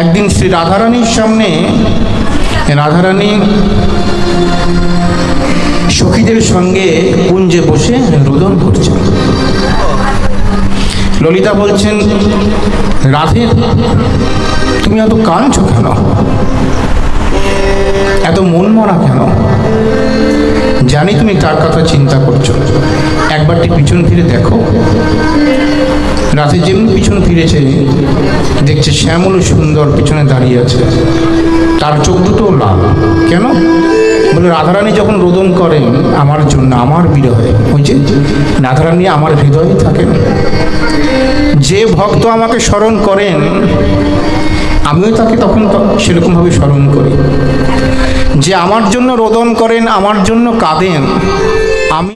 একদিন শ্রী রাধারানীর সামনে, রাধারানী সখীদের সঙ্গে কুঞ্জে বসে রোদন করছেন ললিতা বলছেন, রাধে, তুমি এত কাঁদছো কেন? এত মন মরা কেন? জানি তুমি তার কথা চিন্তা করছ। একবারটি পিছন ফিরে দেখো। রাতে যেমনি পিছন ফিরেছে, দেখছে শ্যামল সুন্দর পিছনে দাঁড়িয়ে আছে। তার চোখ দুটো লাল। কেন? বলে, রাধারানী যখন রোদন করেন, আমার জন্য আমার বিরহে। ওই যে, রাধারানী আমার হৃদয়ে থাকেন। যে ভক্ত আমাকে স্মরণ করেন, আমিও তাকে তখন সেরকমভাবে স্মরণ করি। যে আমার জন্য রোদন করেন, আমার জন্য কাঁদেন, আমি